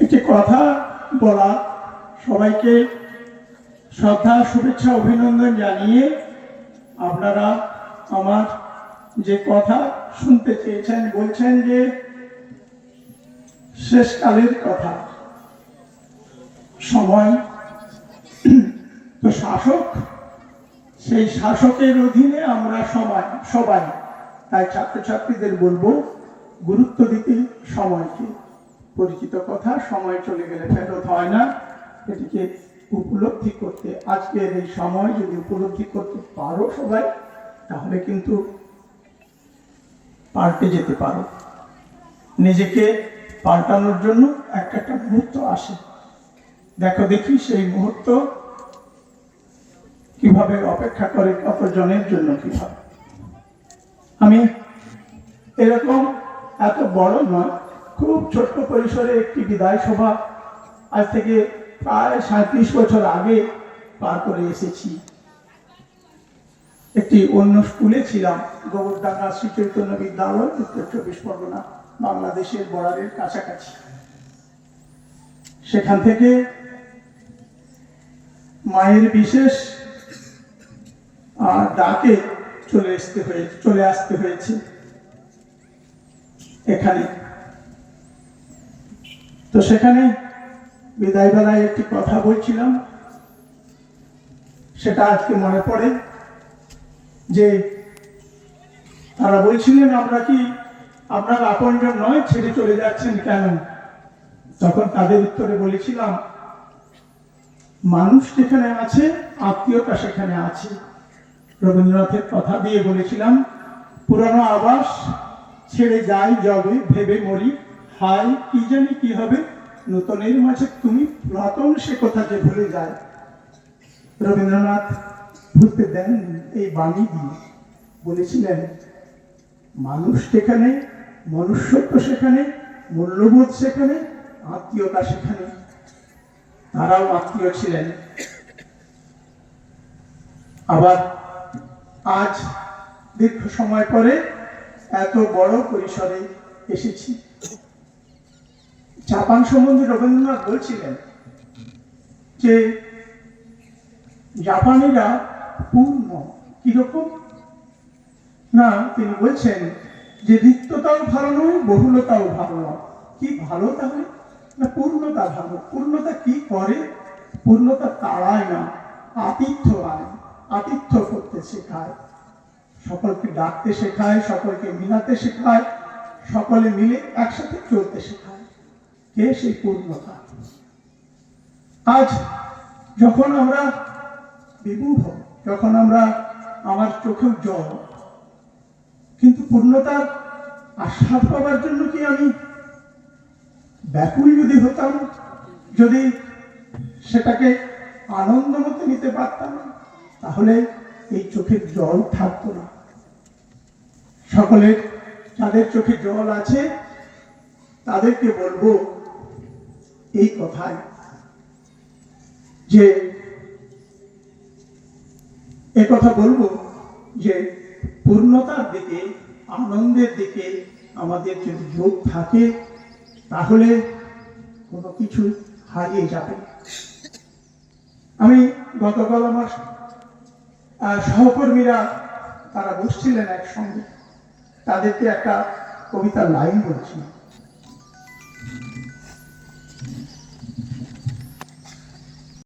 একটি কথা বলা, সবাইকে শ্রদ্ধা, শুভেচ্ছা, অভিনন্দন জানিয়ে আপনারা আমার যে কথা শুনতে চেয়েছেন, বলছেন যে শেষকালের কথা। সময় তো শাসক, সেই শাসকের অধীনে আমরা সবাই সবাই, তাই ছাত্রছাত্রীদের বলব, গুরুত্ব দিতে সময়কে। পরিচিত কথা, সময় চলে গেলে ফেরত হয় না। এটিকে উপলব্ধি করতে, আজকের এই সময় যদি উপলব্ধি করতে পারো সবাই, তাহলে কিন্তু পাল্টে যেতে পারো। নিজেকে পাল্টানোর জন্য একটা একটা মুহূর্ত আসে। দেখো দেখি সেই মুহূর্ত কীভাবে অপেক্ষা করে, কতজনের জন্য কীভাবে। আমি এরকম এত বড় নয় খুব ছোট্ট পরিসরে একটি বিদায় সভা আজ থেকে প্রায় সাঁত্রিশ বছর আগে পার করে এসেছি। একটি অন্য স্কুলে ছিলাম, গোবরডাঙ্গা শ্রী চৈতন্য বিদ্যালয়, উত্তর চব্বিশ পরগনা, বাংলাদেশের বর্ডারের কাছাকাছি। সেখান থেকে মায়ের বিশেষ ডাকে চলে আসতে হয়ে, চলে আসতে হয়েছে। এখানে তো সেখানে বিদায় বেলায় একটি কথা বলছিলাম। সেটা আজকে মনে পড়ে যে তারা বলছিলেন, আমরা কি আপনার আপনজন নয়? ছেড়ে চলে যাচ্ছেন কেন? তখন তাদের উত্তরে বলেছিলাম, মানুষ যেখানে আছে, আত্মীয়তা সেখানে আছে। রবীন্দ্রনাথের কথা দিয়ে বলেছিলাম, পুরানো আবাস ছেড়ে যাই, যবে ভেবে মরি। হাই, কি জানি কি হবে? নূতনের মাঝে তুমি পুরাতন সে কথা যে ভুলে যায়। রবীন্দ্রনাথ ভুলতে দেন এই বাণী দিয়ে। বলেছিলেন, মানুষ সেখানে মনুষ্যত্ব সেখানে, মূল্যবোধ সেখানে, আত্মীয়তা সেখানে। তারাও আত্মীয় ছিলেন। আবার আজ দীর্ঘ সময় পরে এত বড় পরিসরে এসেছি। জাপান সম্বন্ধে রবীন্দ্রনাথ বলছিলেন যে জাপানিরা পূর্ণ, কীরকম? না, তিনি বলছেন যে রিক্ততাও ভালো নয়, বহুলতাও ভালো নয়। কি ভালো তাহলে? না, পূর্ণতা ভালো। পূর্ণতা কি করে? পূর্ণতা তাড়ায় না, আতিথ্য আয় আতিথ্য করতে শেখায়। সকলকে ডাকতে শেখায়, সকলকে মিলাতে শেখায়, সকলে মিলে একসাথে চলতে শেখায়। কে সেই পূর্ণতা। আজ যখন আমরা বিমুখ যখন আমরা আমার চোখেও জল, কিন্তু পূর্ণতার আস্বাদ পাওয়ার জন্য কি আমি ব্যাকুল যদি হতাম, যদি সেটাকে আনন্দ মতো নিতে পারতাম, তাহলে এই চোখের জল থাকতো না। সকলের যাদের চোখে জল আছে, তাদেরকে বলব এই কথায় যে কথা বলব যে পূর্ণতার দিকে, আনন্দের দিকে আমাদের যদি যোগ থাকে, তাহলে কোনো কিছু হারিয়ে যাবে আমি গতকাল আমার সহকর্মীরা তারা বসছিলেন একসঙ্গে। তাদেরকে একটা কবিতার লাইন বলছিলাম।